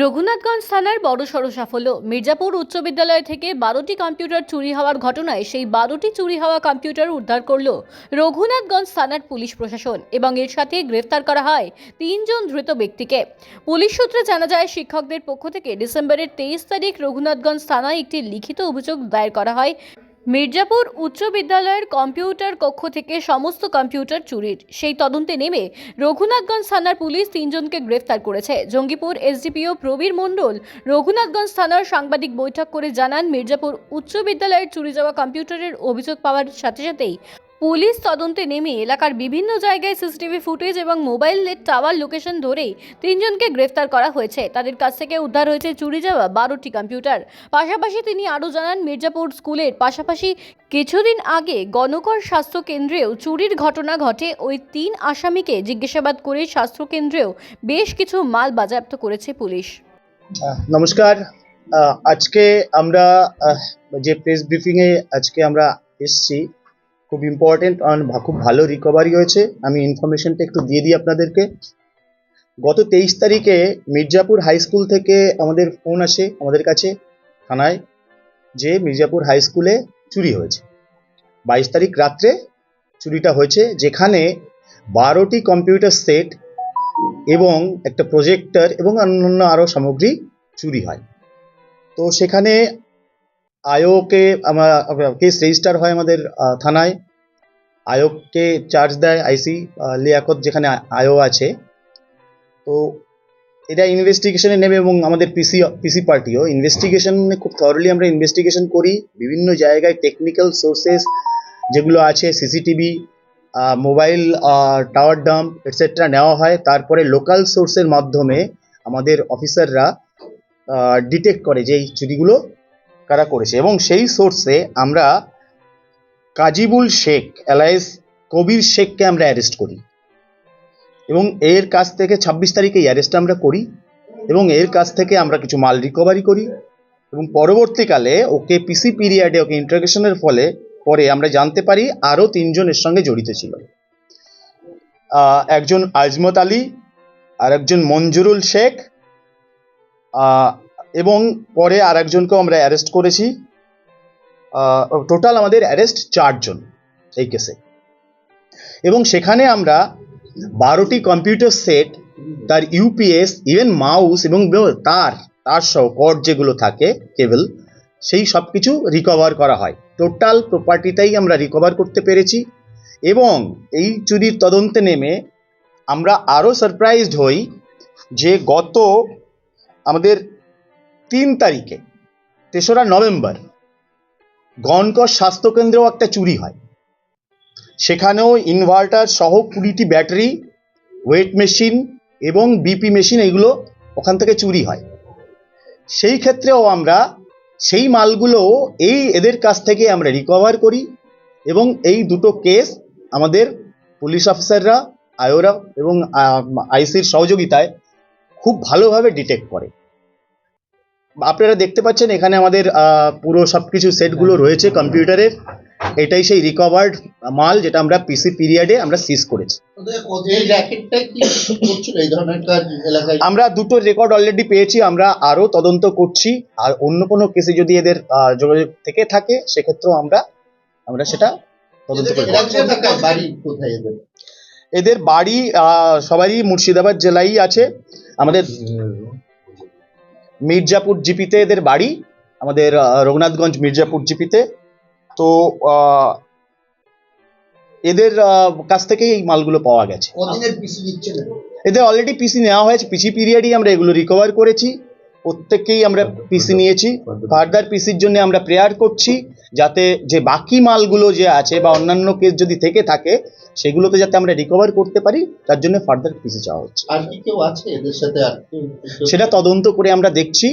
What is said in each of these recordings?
রঘুনাথগঞ্জ থানার বড় বড়সড় সাফল্য। মির্জাপুর উচ্চ বিদ্যালয় থেকে বারোটি কম্পিউটার চুরি হওয়ার ঘটনায় সেই বারোটি চুরি হওয়া কম্পিউটার উদ্ধার করল রঘুনাথগঞ্জ থানার পুলিশ প্রশাসন এবং এর সাথে গ্রেফতার করা হয় তিনজন ধৃত ব্যক্তিকে। পুলিশ সূত্রে জানা যায়, শিক্ষকদের পক্ষ থেকে ডিসেম্বরের তেইশ তারিখ রঘুনাথগঞ্জ থানায় একটি লিখিত অভিযোগ দায়ের করা হয়। মির্জাপুর উচ্চ বিদ্যালয়ের কম্পিউটার কক্ষ থেকে সমস্ত কম্পিউটার চুরির। সেই তদন্তে নেমে রঘুনাথগঞ্জ থানার পুলিশ তিনজনকে গ্রেফতার করেছে। জঙ্গিপুর এসডিপিও প্রবীর মণ্ডল রঘুনাথগঞ্জ থানার সাংবাদিক বৈঠক করে জানান, মির্জাপুর উচ্চ বিদ্যালয়ের চুরি যাওয়া কম্পিউটারের অভিযোগ পাওয়ার সাথে সাথেই পুলিশ তদন্তে নেমে এলাকার বিভিন্ন জায়গায় সিসিটিভি ফুটেজ এবং মোবাইলের টাওয়ার লোকেশন ধরেই তিনজনকে গ্রেফতার করা হয়েছে। তাদের কাছ থেকে উদ্ধার হয়েছে চুরি যাওয়া বারোটি কম্পিউটার। পাশাপাশি তিনি আরও জানান, মির্জাপুর স্কুলের পাশাপাশি কিছুদিন আগে গণকর স্বাস্থ্য কেন্দ্রেও চুরির ঘটনা ঘটে। ওই তিন আসামিকে জিজ্ঞাসাবাদ করে স্বাস্থ্য কেন্দ্রেও বেশ কিছু মাল বাজেয়াপ্ত করেছে পুলিশ। নমস্কার। আজকে আমরা যে প্রেস ব্রিফিংয়ে আজকে আমরা এসেছি খুব ইম্পর্টেন্ট খুব ভালো রিকভারি হয়েছে। আমি ইনফরমেশনটা একটু দিয়ে দিই আপনাদেরকে। গত তেইশ তারিখে মির্জাপুর হাই স্কুল থেকে আমাদের ফোন আসে আমাদের কাছে, থানায়, যে মির্জাপুর হাই স্কুলে চুরি হয়েছে। বাইশ তারিখ রাত্রে চুরিটা হয়েছে, যেখানে বারোটি কম্পিউটার সেট এবং একটা প্রজেক্টর এবং অন্যান্য আরও সামগ্রী চুরি হয়। তো সেখানে আয়োকে আমার কেস রেজিস্টার হয় আমাদের থানায়। আয়োগকে চার্জ দেয় আইসি লিয়াকত যেখানে আয়ো আছে। তো এটা ইনভেস্টিগেশনে নেবে এবং আমাদের পিসি পিসি পার্টিও ইনভেস্টিগেশনে খুব থরলি আমরা ইনভেস্টিগেশন করি। বিভিন্ন জায়গায় টেকনিক্যাল সোর্সেস যেগুলো আছে CCTV mobile tower dump etcetera নেওয়া হয়। তারপরে লোকাল সোর্সের মাধ্যমে আমাদের অফিসাররা ডিটেক্ট করে যে এই চুরিগুলো কারা করেছে? এবং সেই সোর্সে আমরা কাজিবুল শেখ অ্যালায়েস কবির শেখকে আমরা অ্যারেস্ট করি। এবং এর কাছ থেকে ছাব্বিশ তারিখে অ্যারেস্ট আমরা করি এবং এর কাছ থেকে আমরা কিছু মাল রিকভারি করি এবং পরবর্তীকালে ওকে পিসি পিরিয়ডে ওকে ইন্টারগেশনের ফলে পরে আমরা জানতে পারি আরও তিনজনের সঙ্গে জড়িত ছিল। একজন আজমত আলী আর একজন মঞ্জুরুল শেখ এবং পরে আর একজনকেও আমরা অ্যারেস্ট করেছি। টোটাল আমাদের অ্যারেস্ট চারজন এই কেসে এবং সেখানে আমরা বারোটি কম্পিউটার সেট তার ইউপিএস ইভেন মাউস এবং তার তার সহ কর্ড যেগুলো থাকে কেবল সেই সব কিছু রিকভার করা হয়। টোটাল প্রপার্টিটাই আমরা রিকভার করতে পেরেছি। এবং এই চুরির তদন্তে নেমে আমরা আরও সারপ্রাইজড হই যে গত আমাদের তিন তারিখে, তেসরা নভেম্বর, গণকর স্বাস্থ্যকেন্দ্রেও একটা চুরি হয়। সেখানেও ইনভার্টার সহ কুড়িটি ব্যাটারি ওয়েট মেশিন এবং বিপি মেশিন এগুলো ওখান থেকে চুরি হয়। সেই ক্ষেত্রেও আমরা সেই মালগুলো এই এদের কাছ থেকে আমরা রিকভার করি এবং এই দুটো কেস আমাদের পুলিশ অফিসাররা আয়োরা এবং আইসির সহযোগিতায় খুব ভালোভাবে ডিটেক্ট করে। আপনারা দেখতে পাচ্ছেন এখানে আমাদের পুরো সব কিছু সেটগুলো রয়েছে কম্পিউটারের এটাই সেই রিকভার্ড মাল যেটা আমরা পিসি পিরিয়ডে আমরা সিজ করেছি। আমরা দুটো রেকর্ড অলরেডি পেয়েছি আমরা আরও তদন্ত করছি। আর অন্য কোনো কেসে যদি এদের যোগাযোগ থেকে থাকে সেক্ষেত্রেও আমরা আমরা সেটা তদন্ত করে এদের এদের? বাড়ি আহ, সবারই মুর্শিদাবাদ জেলায় আছে। আমাদের মির্জাপুর জিপিতে এদের বাড়ি আমাদের রঘুনাথগঞ্জ মির্জাপুর জিপিতে। তো আহ, এদের কাছ থেকেই এই মালগুলো পাওয়া গেছে। এদের অলরেডি পিসি নেওয়া হয়েছে। পিসি পিরিয়ডই আমরা এগুলো রিকভার করেছি। প্রত্যেককেই আমরা পিসি নিয়েছি। ফার্দার পিসির জন্য আমরা প্রেয়ার করছি যাতে যে বাকি মালগুলো যে আছে বা অন্যান্য কেস যদি থেকে থাকে সেগুলোতে যাতে আমরা রিকভার করতে পারি তার জন্য ফার্দার পিসি চাওয়া হচ্ছে। আর কি কেউ আছে এদের সাথে? আর সেটা তদন্ত করে আমরা দেখছি।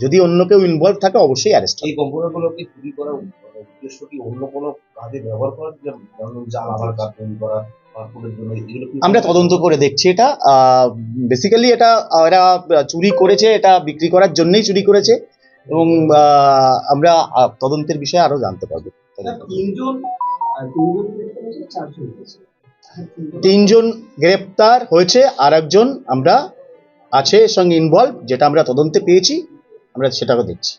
যদি অন্য কেউ ইনভলভ থাকে অবশ্যই অ্যারেস্ট এই কম্পিউটারগুলোকে চুরি করার উদ্দেশ্য কি অন্য কোনো কাজে ব্যবহার করার জন্য জাল আধার কার্ড তৈরি করা আমরা তদন্ত করে দেখছি এটা। বেসিক্যালি এটা এরা চুরি করেছে এটা বিক্রি করার জন্যই চুরি করেছে। এবং আমরা তদন্তের বিষয়ে আরও জানতে পারব। তিনজন তিনজন গ্রেপ্তার হয়েছে আর একজন আমরা আছে এর সঙ্গে ইনভলভ যেটা আমরা তদন্তে পেয়েছি আমরা সেটাও দেখছি।